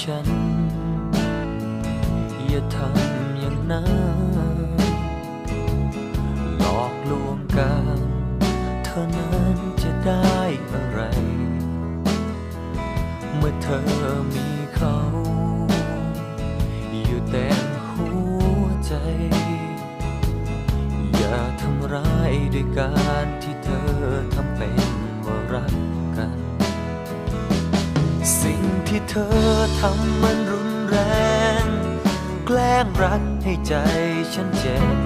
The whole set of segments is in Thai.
ฉัน อย่าทำอย่างนั้นหลอกลวงกัน เธอนั้นจะได้อะไร เมื่อเธอมีเขา อยู่เต็มหัวใจ อย่าทำร้ายด้วยการ ที่เธอทำมันรุนแรง แกล้งรักให้ใจฉันเจ็บ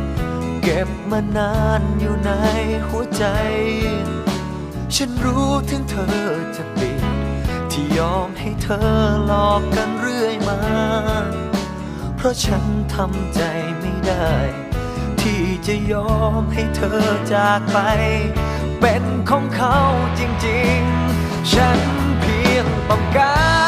เก็บมานานอยู่ในหัวใจ ฉันรู้ถึงเธอจะปิด ที่ยอมให้เธอหลอกกันเรื่อยมา เพราะฉันทำใจไม่ได้ ที่จะยอมให้เธอจากไป เป็นของเขาจริงๆ ฉันเพียงต้องการ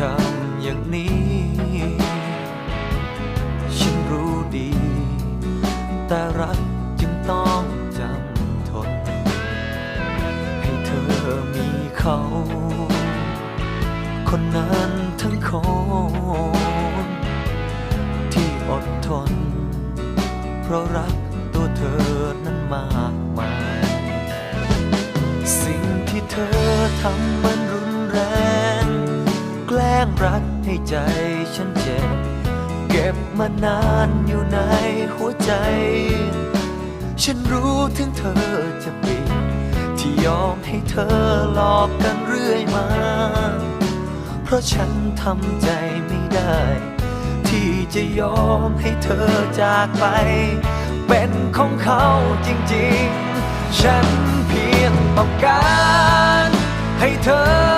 ทำอย่างนี้ ฉันรู้ดี แต่รักจึงต้องจำทน ให้เธอมีเขา คนนั้นทั้งคนที่อดทน เพราะรักตัวเธอนั้นมากมาย สิ่งที่เธอทำมันรุนแร งแกล้งรักให้ใจฉันเจ็บ เก็บมานานอยู่ในหัวใจ ฉันรู้ถึงเธอจะปิดที่ยอมให้เธอหลอกกันเรื่อยมา เพราะฉันทำใจไม่ได้ ที่จะยอมให้เธอจากไป เป็นของเขาจริงๆ ฉันเพียงต้องการให้เธอ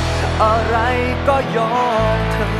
อะไรก็ยอมเธอ